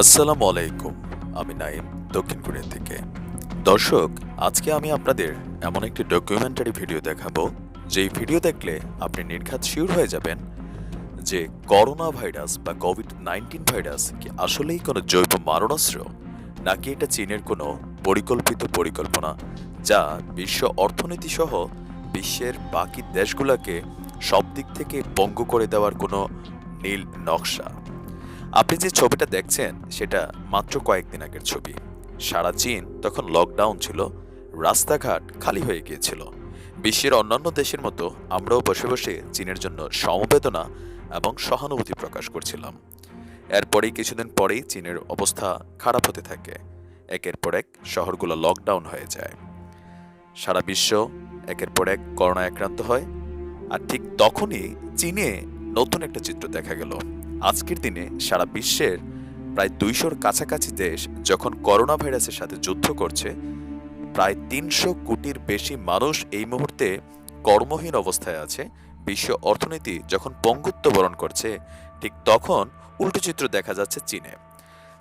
আসসালামু আলাইকুম, আমি নাইম দক্ষিণ কোরিয়া থেকে। দর্শক, আজকে আমি আপনাদের এমন একটি ডকুমেন্টারি ভিডিও দেখাবো, যেই ভিডিও দেখলে আপনি নির্ঘাত শিওর হয়ে যাবেন যে করোনা ভাইরাস বা কোভিড নাইন্টিন ভাইরাস কি আসলেই কোনো জৈব মারণাস্ত্র, নাকি এটা চীনের কোনো পরিকল্পিত পরিকল্পনা, যা বিশ্ব অর্থনীতি সহ বিশ্বের বাকি দেশগুলোকে সব দিক থেকে পঙ্গু করে দেওয়ার কোনো নীল নকশা। আপনি যে ছবিটা দেখছেন, সেটা মাত্র কয়েকদিন আগের ছবি। সারা চীন তখন লকডাউন ছিল, রাস্তাঘাট খালি হয়ে গিয়েছিল। বিশ্বের অন্যান্য দেশের মতো আমরাও বসে বসে চীনের জন্য সমবেদনা এবং সহানুভূতি প্রকাশ করছিলাম। এরপরেই কিছুদিন পরেই চীনের অবস্থা খারাপ হতে থাকে। একের পর এক শহরগুলো লকডাউন হয়ে যায়। সারা বিশ্ব একের পর এক করোনা আক্রান্ত হয়। আর ঠিক তখনই চীনে নতুন একটা চিত্র দেখা গেল। আজকের দিনে সারা বিশ্বের প্রায় দুইশোর কাছাকাছি দেশ যখন করোনা ভাইরাসের সাথে যুদ্ধ করছে, প্রায় তিনশো কোটির বেশি মানুষ এই মুহূর্তে কর্মহীন অবস্থায় আছে। বিশ্ব অর্থনীতি যখন পঙ্গুত্ব বরণ করছে, ঠিক তখন উল্টো চিত্র দেখা যাচ্ছে চীনে।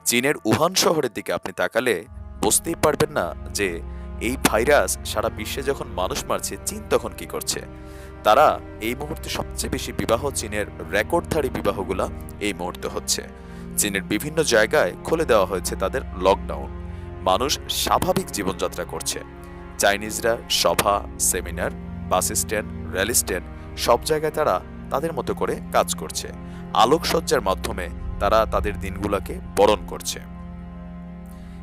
চীনের উহান শহরের দিকে আপনি তাকালে বুঝতেই পারবেন না যে এই ভাইরাস সারা বিশ্বে যখন মানুষ মারছে, চীন তখন কি করছে। তারা এই মুহূর্তে সবচেয়ে বেশি বিবাহ চীনের রেকর্ডধারী বিবাহগুলা এই মুহূর্তে হচ্ছে। চীনের বিভিন্ন জায়গায় খুলে দেওয়া হয়েছে তাদের লকডাউন মানুষ স্বাভাবিক জীবনযাত্রা করছে। চাইনিজরা সভা seminar bus stand rail stand সব জায়গায় তারা তাদের মতো করে কাজ করছে। আলোকসজ্জার মাধ্যমে তারা তাদের দিনগুলোকে বরণ করছে।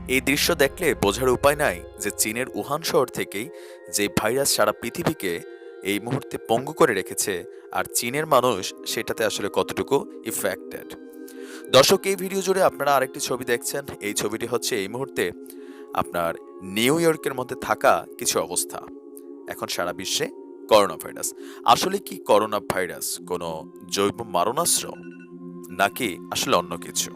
এই দৃশ্য দেখলে বোঝার উপায় নাই যে চীনের উহান শহর থেকেই যে ভাইরাস সারা পৃথিবীকে এই মুহূর্তে পঙ্গু করে রেখেছে আর চীনের মানুষ সেটাতে আসলে কতটুকু ইফেক্টেড দর্শক, এই ভিডিও জুড়ে আপনারা আরেকটি ছবি দেখছেন। এই ছবিটি হচ্ছে এই মুহূর্তে আপনার নিউ ইয়র্কের মধ্যে থাকা কিছু অবস্থা। এখন সারা বিশ্বে করোনা ভাইরাস আসলে কি করোনা ভাইরাস কোনো জৈব মারণাস্ত্র? নাকি আসলে অন্য কিছু?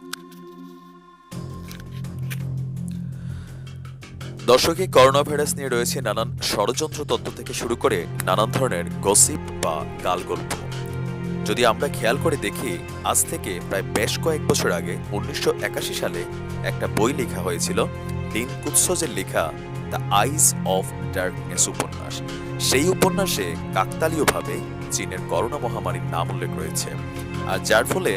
দর্শক এই করোনা ভাইরাস নিয়ে রয়েছে নানান ষড়যন্ত্র তত্ত্ব থেকে শুরু করে নানান ধরনের গসিপ বা গালগল্প। যদি আমরা খেয়াল করে দেখি, আজ থেকে প্রায় বেশ কয়েক বছর আগে, উনিশশো একাশি সালে একটা বই লেখা হয়েছিল ডিন কুৎসজের লেখা দ্য আইস অফ ডার্কনেস উপন্যাস। সেই উপন্যাসে কাকতালীয়ভাবে চীনের করোনা মহামারীর নাম উল্লেখ রয়েছে। আর যার ফলে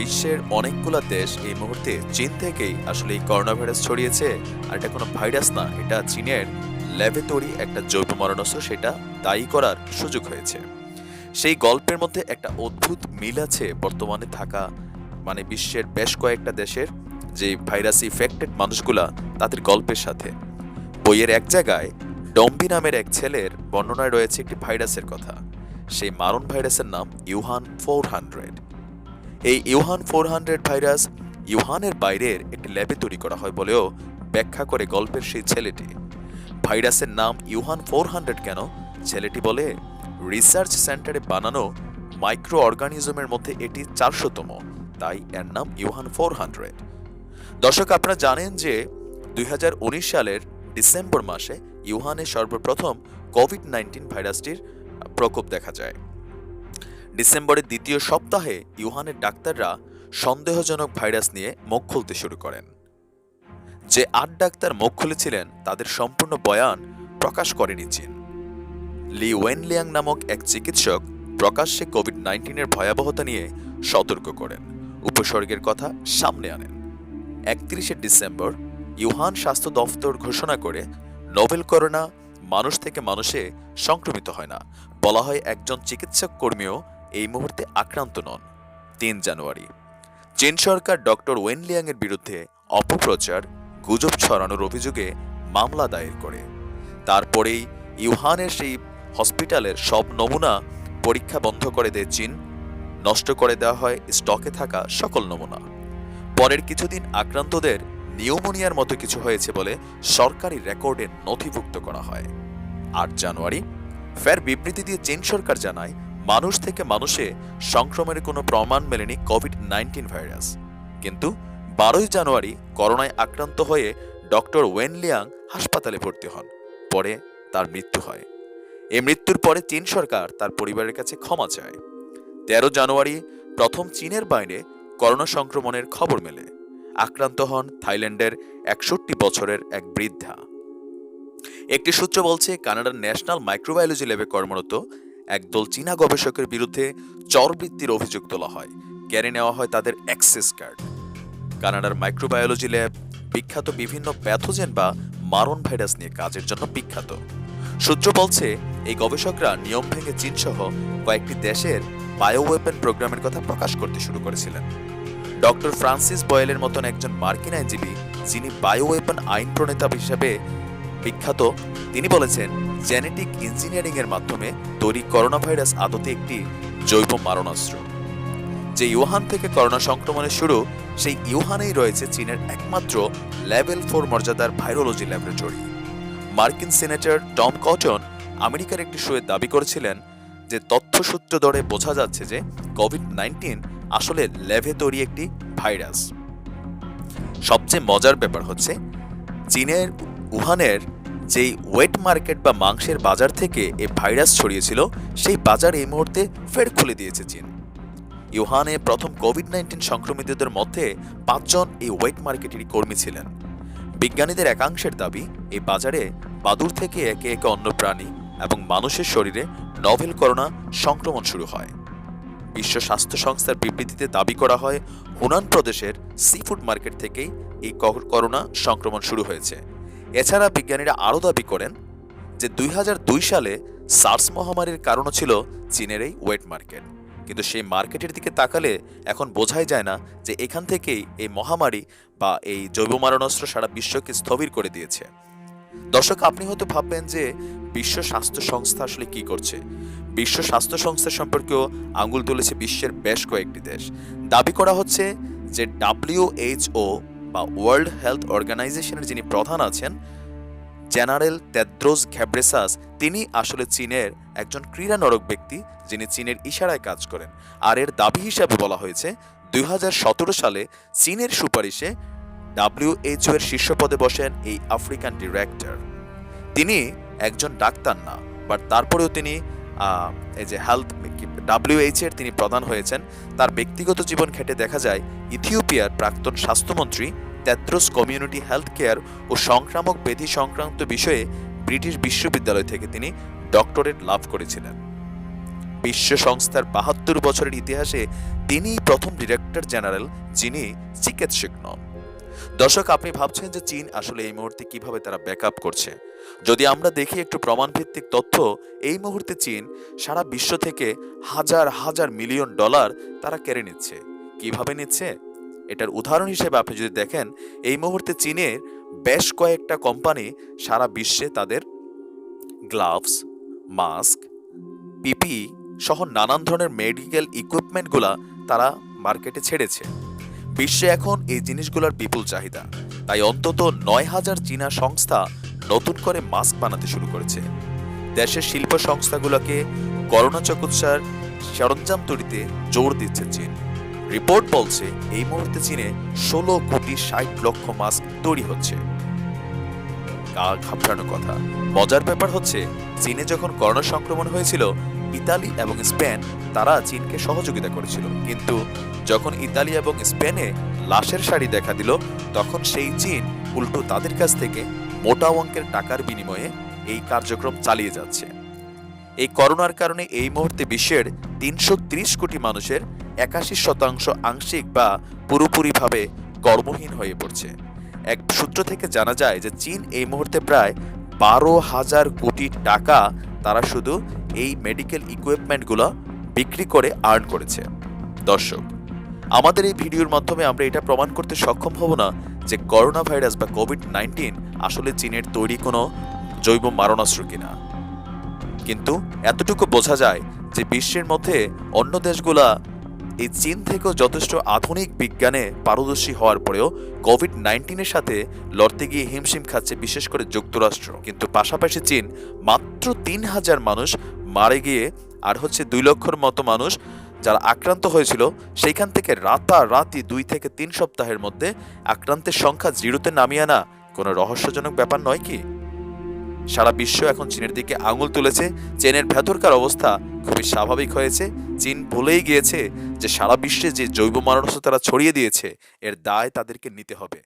বিশ্বের অনেকগুলা দেশ এই মুহূর্তে চীন থেকেই আসলে এই করোনা ভাইরাস ছড়িয়েছে। আর এটা কোনো ভাইরাস না, এটা চীনের ল্যাবে তৈরি একটা জৈব মারণাস্ত্র সেটা দায়ী করার সুযোগ হয়েছে। সেই গল্পের মধ্যে একটা অদ্ভুত মিল আছে বর্তমানে থাকা মানে বিশ্বের বেশ কয়েকটা দেশের যে ভাইরাস ইফেক্টেড মানুষগুলা তাদের গল্পের সাথে। বইয়ের এক জায়গায় ডম্বি নামের এক ছেলের বর্ণনায় রয়েছে একটি ভাইরাসের কথা। সেই মারণ ভাইরাসের নাম ইউহান ফোর হান্ড্রেড। এই ইউহান ফোর হান্ড্রেড ভাইরাস ইউহানের বাইরের একটি ল্যাবে তৈরি করা হয় বলেও ব্যাখ্যা করে গল্পের সেই ছেলেটি। ভাইরাসের নাম ইউহান ফোর হান্ড্রেড কেন? ছেলেটি বলে, রিসার্চ সেন্টারে বানানো মাইক্রো অর্গানিজমের মধ্যে এটি চারশোতম, তাই এর নাম ইউহান ফোর হান্ড্রেড দর্শক, আপনারা জানেন যে দুই হাজার উনিশ সালের ডিসেম্বর মাসে ইউহানে সর্বপ্রথম কোভিড নাইন্টিন ভাইরাসটির প্রকোপ দেখা যায়। ডিসেম্বরের দ্বিতীয় সপ্তাহে ইউহানের ডাক্তাররা সন্দেহজনক ভাইরাস নিয়ে মুখ খুলতে শুরু করেন। যে আট ডাক্তার মুখ খুলেছিলেন, তাদের সম্পূর্ণ বয়ান প্রকাশ করেনি চীন। লি ওয়েনলিয়াং নামক এক চিকিৎসক প্রকাশ্যে কোভিড নাইন্টিনের ভয়াবহতা নিয়ে সতর্ক করেন। উপসর্গের কথা সামনে আনেন। একত্রিশে ডিসেম্বর, ইউহান স্বাস্থ্য দফতর ঘোষণা করে, নোবেল করোনা মানুষ থেকে মানুষে সংক্রমিত হয় না। বলা হয় একজন চিকিৎসক কর্মীও এই মুহূর্তে আক্রান্ত নন। তিন জানুয়ারি। চীন সরকার ডক্টর ওয়েনলিয়াং এর বিরুদ্ধে অপপ্রচার, গুজব ছড়ানোর অভিযোগে মামলা দায়ের করে। তারপরেই ইউহানের সেই হসপিটালের সব নমুনা পরীক্ষা বন্ধ করে দেয় চীন, নষ্ট করে দেওয়া হয় স্টকে থাকা সকল নমুনা। পরের কিছুদিন আক্রান্তদের নিউমোনিয়ার মতো কিছু হয়েছে বলে সরকারি রেকর্ডে নথিভুক্ত করা হয়। আট জানুয়ারি, ফের বিবৃতি দিয়ে চীন সরকার জানায় মানুষ থেকে মানুষে সংক্রমণের কোনো প্রমাণ মেলেনি কোভিড নাইন্টিন ভাইরাস। কিন্তু বারোই জানুয়ারি করোনায় আক্রান্ত হয়ে ডক্টর ওয়েনলিয়াং হাসপাতালে ভর্তি হন। পরে তার মৃত্যু হয়। এই মৃত্যুর পরে চীন সরকার তার পরিবারের কাছে ক্ষমা চায়। তেরো জানুয়ারি প্রথম চীনের বাইরে করোনা সংক্রমণের খবর মেলে। আক্রান্ত হন থাইল্যান্ডের একষট্টি বছরের এক বৃদ্ধা। একটি সূত্র বলছে, কানাডার ন্যাশনাল মাইক্রোবায়োলজি ল্যাবে কর্মরত একদল চীনা গবেষকের বিরুদ্ধে চরবৃত্তির অভিযোগ তোলা হয়। কেড়ে নেওয়া হয় তাদের অ্যাক্সেস কার্ড। কানাডার মাইক্রোবায়োলজি ল্যাব বিখ্যাত বিভিন্ন প্যাথোজেন বা মারণ ভাইরাস নিয়ে কাজের জন্য বিখ্যাত। সূত্র বলছে, এই গবেষকরা নিয়ম ভেঙে চীনসহ কয়েকটি দেশের বায়োওয়েপন প্রোগ্রামের কথা প্রকাশ করতে শুরু করেছিলেন। ডক্টর ফ্রান্সিস বয়েলের মতন একজন মার্কিন আইনজীবী, যিনি বায়োওয়েপন আইন প্রণেতা হিসেবে বিখ্যাত, তিনি বলেছেন, জেনেটিক ইঞ্জিনিয়ারিং এর মাধ্যমে তৈরি করোনা ভাইরাস আদতে একটি জৈব মারণাস্ত্র, যে ইউহান থেকে করোনা সংক্রমণের শুরু, সেই ইউহানেই রয়েছে চীনের একমাত্র লেভেল ফোর মর্যাদার ভাইরোলজি ল্যাবরেটরি। মার্কিন সিনেটর টম কটন আমেরিকার একটি শোয়ে দাবি করেছিলেন যে, তথ্যসূত্র ধরে বোঝা যাচ্ছে যে কোভিড নাইন্টিন আসলে ল্যাভে তৈরি একটি ভাইরাস। সবচেয়ে মজার ব্যাপার হচ্ছে, চীনের, উহানের যেই ওয়েট মার্কেট বা মাংসের বাজার থেকে এ ভাইরাস ছড়িয়েছিল, সেই বাজার এই মুহূর্তে ফের খুলে দিয়েছে চীন। ইউহানে প্রথম কোভিড নাইন্টিন সংক্রমিতদের মধ্যে পাঁচজন এই ওয়েট মার্কেটেরই কর্মী ছিলেন। বিজ্ঞানীদের একাংশের দাবি এই বাজারে বাদুর থেকে একে একে অন্য প্রাণী এবং মানুষের শরীরে নভেল করোনা সংক্রমণ শুরু হয়। বিশ্ব স্বাস্থ্য সংস্থার বিবৃতিতে দাবি করা হয়, হুনান প্রদেশের সিফুড মার্কেট থেকেই এই করোনা সংক্রমণ শুরু হয়েছে। এছাড়া বিজ্ঞানীরা আরও দাবি করেন যে দুই হাজার দুই সালে সার্স মহামারীর কারণও ছিল চীনের এই ওয়েট মার্কেট। কিন্তু সেই মার্কেটের দিকে তাকালে এখন বোঝাই যায় না যে এখান থেকেই এই মহামারী বা এই জৈব মারণাস্ত্র সারা বিশ্বকে স্থবির করে দিয়েছে। দর্শক, আপনি হয়তো ভাববেন যে বিশ্ব স্বাস্থ্য সংস্থা আসলে কি করছে? বিশ্ব স্বাস্থ্য সংস্থা সম্পর্কেও আঙুল তুলেছে বিশ্বের বেশ কয়েকটি দেশ। দাবি করা হচ্ছে যে ডাব্লিউএইচও বা ওয়ার্ল্ড হেলথ অর্গানাইজেশনের যিনি প্রধান আছেন, জেনারেল তেদ্রোস ঘ্যাব্রেসাস তিনি আসলে চীনের একজন ক্রীড়ানরক ব্যক্তি যিনি চীনের ইশারায় কাজ করেন। আর এর দাবি হিসাবে বলা হয়েছে, দুই হাজার সতেরো সালে চীনের সুপারিশে ডাব্লিউএইচও এর শীর্ষ পদে বসেন এই আফ্রিকান ডিরেক্টর। তিনি একজন ডাক্তার না, বাট তারপরেও তিনি এই যে হেলথ ডাব্লিউএইচ এর তিনি প্রধান হয়েছেন। তার ব্যক্তিগত জীবন ঘেটে দেখা যায়, ইথিওপিয়ার প্রাক্তন স্বাস্থ্যমন্ত্রী তেদ্রোস কমিউনিটি হেলথ কেয়ার ও সংক্রামক ব্যাধি সংক্রান্ত বিষয়ে ব্রিটিশ বিশ্ববিদ্যালয় থেকে তিনি ডক্টরেট লাভ করেছিলেন। বিশ্ব সংস্থার বাহাত্তর বছরের ইতিহাসে তিনিই প্রথম ডিরেক্টর জেনারেল, যিনি চিকিৎসক নন। দর্শক, আপনি ভাবছেন যে চীন আসলে এই মুহূর্তে কীভাবে তারা ব্যাকআপ করছে? যদি আমরা দেখি একটু প্রমাণ ভিত্তিক তথ্য, এই মুহূর্তে চীন সারা বিশ্ব থেকে হাজার হাজার মিলিয়ন ডলার তারা কেড়ে নিচ্ছে। কীভাবে নিচ্ছে? এটার উদাহরণ হিসেবে আপনি যদি দেখেন, এই মুহূর্তে চীনের বেশ কয়েকটা কোম্পানি সারা বিশ্বে তাদের গ্লাভস, মাস্ক, পিপি সহ নানান ধরনের মেডিকেল ইকুইপমেন্টগুলা তারা মার্কেটে ছেড়েছে। বিশ্বে এখন এই জিনিসগুলোর বিপুল চাহিদা। তাই অন্তত নয় হাজার চীনা সংস্থা নতুন করে মাস্ক বানাতে শুরু করেছে। দেশের শিল্প সংস্থাগুলোকে করোনা চিকিৎসার সরঞ্জাম তৈরিতে জোর দিচ্ছে চীন। রিপোর্ট বলছে, এই মুহূর্তে চীনে ষোলো কোটি ষাট লক্ষ মাস্ক তৈরি হচ্ছে। গা ঘাবড়ানো কথা। মজার ব্যাপার হচ্ছে, চীনে যখন করোনা সংক্রমণ হয়েছিল, ইতালি এবং স্পেন তারা চীনকে সহযোগিতা করেছিল। কিন্তু যখন ইতালি এবং স্পেনে লাশের শাড়ি দেখা দিল, তখন সেই চীন উল্টো তাদের কাছ থেকে মোটা অঙ্কের টাকার বিনিময়ে এই কার্যক্রম চালিয়ে যাচ্ছে। এই করোনার কারণে এই মুহূর্তে বিশ্বের তিনশো ত্রিশ কোটি মানুষের একাশি শতাংশ আংশিক বা পুরোপুরিভাবে কর্মহীন হয়ে পড়ছে। এক সূত্র থেকে জানা যায় যে চীন এই মুহূর্তে প্রায় বারো হাজার কোটি টাকা তারা শুধু এই মেডিকেল ইকুইপমেন্টগুলো বিক্রি করে আর্ন করেছে। দর্শক, আমাদের এই ভিডিওর মাধ্যমে আমরা এটা প্রমাণ করতে সক্ষম হব না যে করোনা ভাইরাস বা কোভিড নাইন্টিন আসলে চীনের তৈরি কোনো জৈব মারণাস্ত্র কিনা। কিন্তু এতটুকু বোঝা যায় যে বিশ্বের মধ্যে অন্য দেশগুলা এই চীন থেকেও যথেষ্ট আধুনিক বিজ্ঞানে পারদর্শী হওয়ার পরেও কোভিড নাইন্টিনের সাথে লড়তে গিয়ে হিমশিম খাচ্ছে বিশেষ করে যুক্তরাষ্ট্র। কিন্তু পাশাপাশি চীন মাত্র তিন হাজার মানুষ মারে গিয়ে আর হচ্ছে দুই লক্ষর মতো মানুষ যারা আক্রান্ত হয়েছিল, সেইখান থেকে রাতারাতি দুই থেকে তিন সপ্তাহের মধ্যে আক্রান্তের সংখ্যা জিরোতে নামিয়ে আনা কোনো রহস্যজনক ব্যাপার নয় কি? সারা বিশ্ব এখন চীনের দিকে আঙুল তুলেছে। চীনের ভেতরকার অবস্থা খুবই স্বাভাবিক হয়েছে। চীন ভুলেই গিয়েছে যে সারা বিশ্বে যে জৈব মারণাস্ত্র তারা ছড়িয়ে দিয়েছে, এর দায় তাদেরকে নিতে হবে।